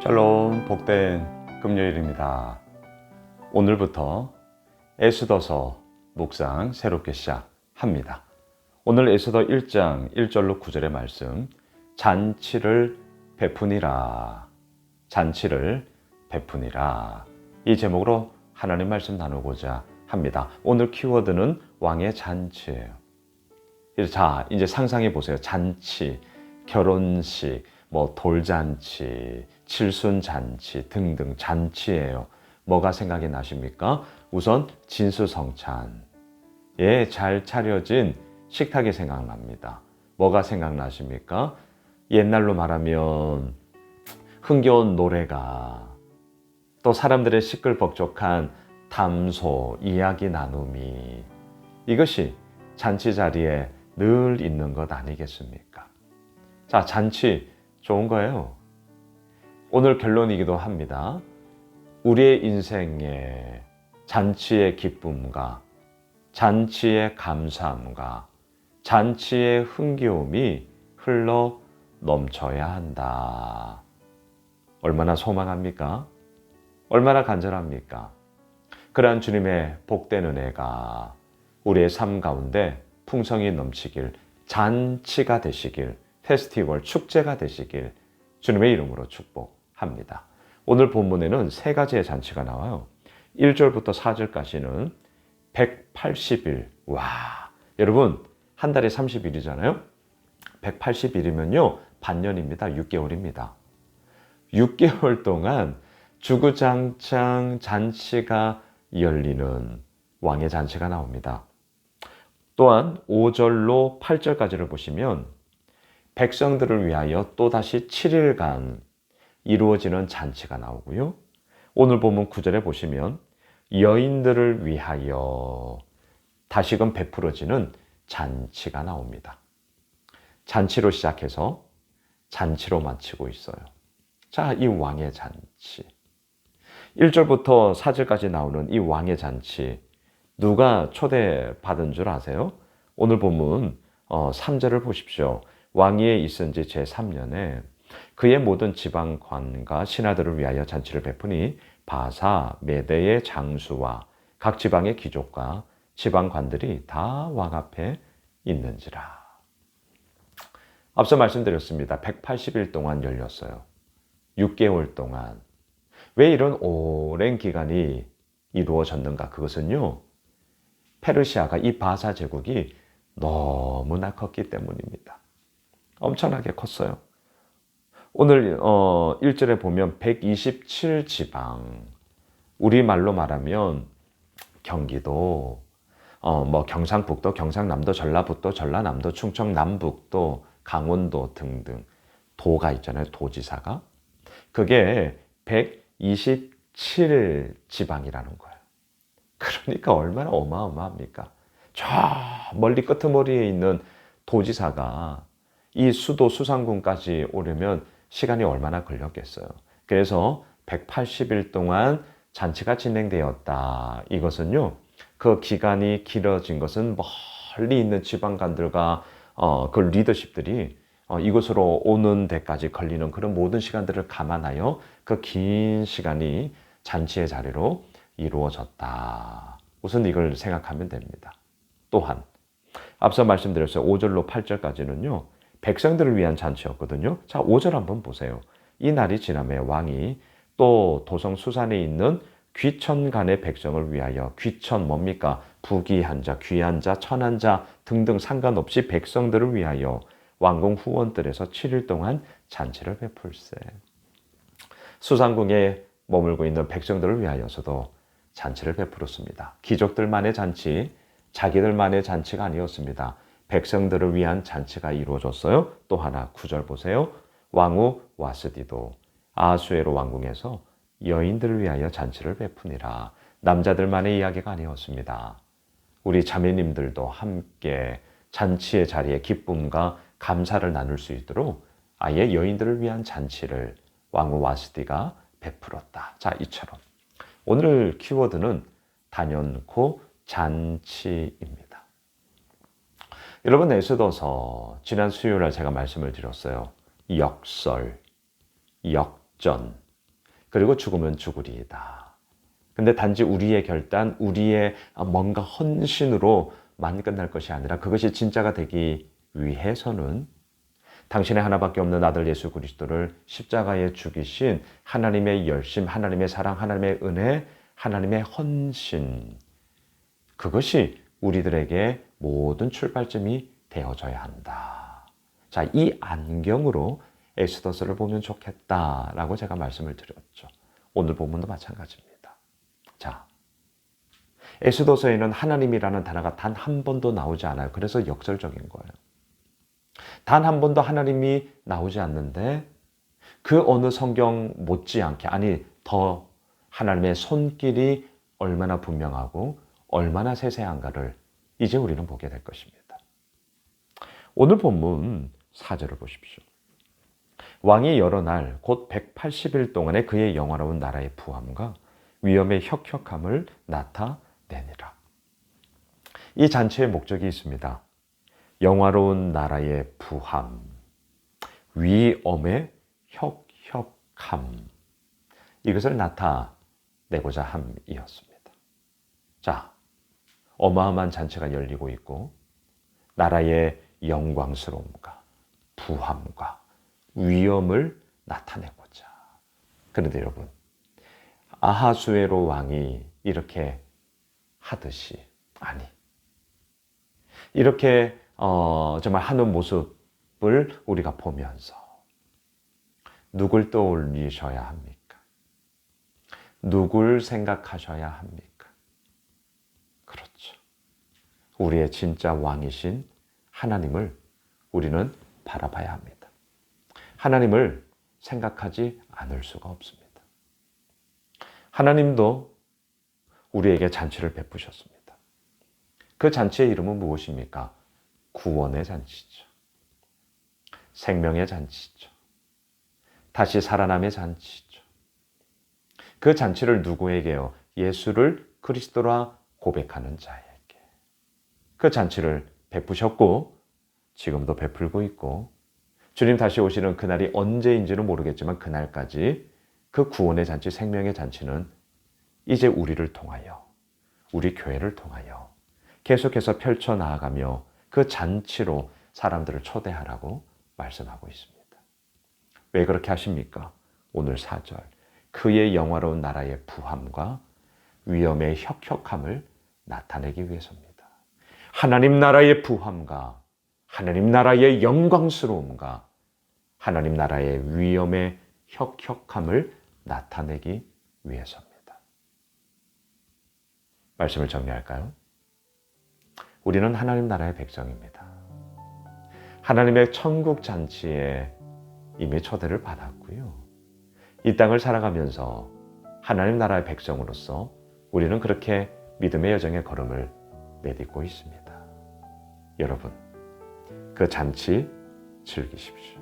샬롬 복된 금요일입니다. 오늘부터 에스더서 묵상 새롭게 시작합니다. 오늘 에스더 1장 1절로 9절의 말씀 잔치를 베푸니라 잔치를 베푸니라 이 제목으로 하나님 말씀 나누고자 합니다. 오늘 키워드는 왕의 잔치예요. 자, 이제 상상해 보세요. 잔치, 결혼식, 뭐 돌잔치, 칠순 잔치 등등 잔치예요. 뭐가 생각이 나십니까? 우선 진수성찬. 예, 잘 차려진 식탁이 생각납니다. 뭐가 생각나십니까? 옛날로 말하면 흥겨운 노래가 또 사람들의 시끌벅적한 담소, 이야기 나눔이 이것이 잔치 자리에 늘 있는 것 아니겠습니까? 자, 잔치 좋은 거예요. 오늘 결론이기도 합니다. 우리의 인생에 잔치의 기쁨과 잔치의 감사함과 잔치의 흥겨움이 흘러 넘쳐야 한다. 얼마나 소망합니까? 얼마나 간절합니까? 그러한 주님의 복된 은혜가 우리의 삶 가운데 풍성이 넘치길, 잔치가 되시길, 페스티벌, 축제가 되시길 주님의 이름으로 축복 합니다. 오늘 본문에는 세 가지의 잔치가 나와요. 1절부터 4절까지는 180일. 와, 여러분, 한 달에 30일이잖아요? 180일이면요, 반년입니다. 6개월입니다. 6개월 동안 주구장창 잔치가 열리는 왕의 잔치가 나옵니다. 또한 5절로 8절까지를 보시면 백성들을 위하여 또다시 7일간 이루어지는 잔치가 나오고요. 오늘 보면 9절에 보시면 여인들을 위하여 다시금 베풀어지는 잔치가 나옵니다. 잔치로 시작해서 잔치로 마치고 있어요. 자, 이 왕의 잔치. 1절부터 4절까지 나오는 이 왕의 잔치. 누가 초대받은 줄 아세요? 오늘 본문 3절을 보십시오. 왕위에 있은 지 제3년에 그의 모든 지방관과 신하들을 위하여 잔치를 베푸니 바사, 메대의 장수와 각 지방의 귀족과 지방관들이 다 왕 앞에 있는지라. 앞서 말씀드렸습니다. 180일 동안 열렸어요. 6개월 동안. 왜 이런 오랜 기간이 이루어졌는가? 그것은요, 페르시아가 이 바사 제국이 너무나 컸기 때문입니다. 엄청나게 컸어요. 오늘 어 1절에 보면 127지방 우리말로 말하면 경기도 어 뭐 경상북도, 경상남도, 전라북도, 전라남도, 충청 남북도, 강원도 등등 도가 있잖아요. 도지사가. 그게 127 지방이라는 거예요. 그러니까 얼마나 어마어마합니까? 저 멀리 끄트머리에 있는 도지사가 이 수도 수상군까지 오려면 시간이 얼마나 걸렸겠어요. 그래서 180일 동안 잔치가 진행되었다. 이것은요, 그 기간이 길어진 것은 멀리 있는 지방관들과 어, 그 리더십들이 어, 이곳으로 오는 데까지 걸리는 그런 모든 시간들을 감안하여 그 긴 시간이 잔치의 자리로 이루어졌다. 우선 이걸 생각하면 됩니다. 또한 앞서 말씀드렸어요. 5절로 8절까지는요. 백성들을 위한 잔치였거든요. 자, 5절 한번 보세요. 이 날이 지남에 왕이 또 도성 수산에 있는 귀천간의 백성을 위하여 귀천 뭡니까? 부귀한 자, 귀한 자, 천한 자 등등 상관없이 백성들을 위하여 왕궁 후원들에서 7일 동안 잔치를 베풀세. 수상궁에 머물고 있는 백성들을 위하여서도 잔치를 베풀었습니다. 귀족들만의 잔치, 자기들만의 잔치가 아니었습니다. 백성들을 위한 잔치가 이루어졌어요. 또 하나 구절 보세요. 왕후 와스디도 아수에로 왕궁에서 여인들을 위하여 잔치를 베푸니라. 남자들만의 이야기가 아니었습니다. 우리 자매님들도 함께 잔치의 자리에 기쁨과 감사를 나눌 수 있도록 아예 여인들을 위한 잔치를 왕후 와스디가 베풀었다. 자, 이처럼. 오늘 키워드는 단연코 잔치입니다. 여러분 에스더서 지난 수요일에 제가 말씀을 드렸어요. 역설, 역전, 그리고 죽으면 죽으리이다. 근데 단지 우리의 결단, 우리의 뭔가 헌신으로만 끝날 것이 아니라 그것이 진짜가 되기 위해서는 당신의 하나밖에 없는 아들 예수 그리스도를 십자가에 죽이신 하나님의 열심, 하나님의 사랑, 하나님의 은혜, 하나님의 헌신. 그것이 우리들에게 모든 출발점이 되어져야 한다. 자, 이 안경으로 에스더스를 보면 좋겠다라고 제가 말씀을 드렸죠. 오늘 본문도 마찬가지입니다. 자, 에스더서에는 하나님이라는 단어가 단 한 번도 나오지 않아요. 그래서 역설적인 거예요. 단 한 번도 하나님이 나오지 않는데 그 어느 성경 못지않게 아니 더 하나님의 손길이 얼마나 분명하고 얼마나 세세한가를 이제 우리는 보게 될 것입니다. 오늘 본문 4절을 보십시오. 왕이 여러 날 곧 180일 동안의 그의 영화로운 나라의 부함과 위엄의 혁혁함을 나타내니라. 이 잔치의 목적이 있습니다. 영화로운 나라의 부함, 위엄의 혁혁함. 이것을 나타내고자 함이었습니다. 자, 어마어마한 잔치가 열리고 있고, 나라의 영광스러움과 부함과 위엄을 나타내고자. 그런데 여러분, 아하수에로 왕이 이렇게 하듯이, 아니, 이렇게 어, 정말 하는 모습을 우리가 보면서 누굴 떠올리셔야 합니까? 누굴 생각하셔야 합니까? 그렇죠. 우리의 진짜 왕이신 하나님을 우리는 바라봐야 합니다. 하나님을 생각하지 않을 수가 없습니다. 하나님도 우리에게 잔치를 베푸셨습니다. 그 잔치의 이름은 무엇입니까? 구원의 잔치죠. 생명의 잔치죠. 다시 살아남의 잔치죠. 그 잔치를 누구에게요? 예수를 그리스도라 고백하는 자에게. 그 잔치를 베푸셨고 지금도 베풀고 있고 주님 다시 오시는 그날이 언제인지는 모르겠지만 그날까지 그 구원의 잔치, 생명의 잔치는 이제 우리를 통하여 우리 교회를 통하여 계속해서 펼쳐 나아가며 그 잔치로 사람들을 초대하라고 말씀하고 있습니다. 왜 그렇게 하십니까? 오늘 4절. 그의 영화로운 나라의 부함과 위엄의 혁혁함을 나타내기 위해서입니다. 하나님 나라의 부함과 하나님 나라의 영광스러움과 하나님 나라의 위엄의 혁혁함을 나타내기 위해서입니다. 말씀을 정리할까요? 우리는 하나님 나라의 백성입니다. 하나님의 천국 잔치에 이미 초대를 받았고요. 이 땅을 살아가면서 하나님 나라의 백성으로서 우리는 그렇게 믿음의 여정의 걸음을 내딛고 있습니다. 여러분, 그 잔치 즐기십시오.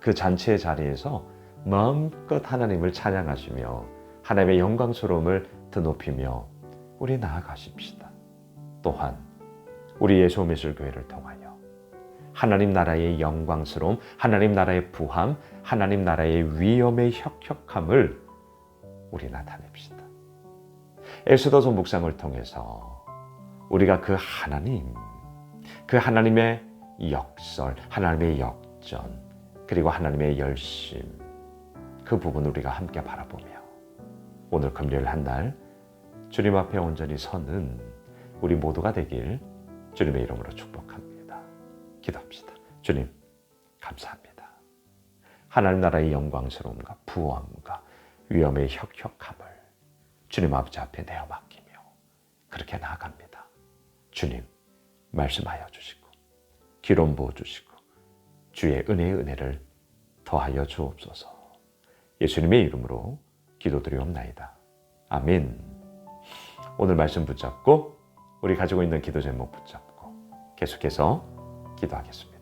그 잔치의 자리에서 마음껏 하나님을 찬양하시며 하나님의 영광스러움을 드높이며 우리 나아가십시다. 또한 우리 예수 미술 교회를 통하여 하나님 나라의 영광스러움, 하나님 나라의 부함, 하나님 나라의 위엄의 혁혁함을 우리 나타냅시다. 에스더서 묵상을 통해서 우리가 그 하나님, 그 하나님의 역설, 하나님의 역전, 그리고 하나님의 열심, 그 부분을 우리가 함께 바라보며 오늘 금요일 한날 주님 앞에 온전히 서는 우리 모두가 되길 주님의 이름으로 축복합니다. 기도합시다. 주님, 감사합니다. 하나님 나라의 영광스러움과 부엄과 위엄의 혁혁함을 주님 아버지 앞에 내어 맡기며 그렇게 나아갑니다. 주님, 말씀하여 주시고 기름 부어 주시고 주의 은혜의 은혜를 더하여 주옵소서. 예수님의 이름으로 기도드리옵나이다. 아멘. 오늘 말씀 붙잡고 우리 가지고 있는 기도 제목 붙잡고 계속해서 기도하겠습니다.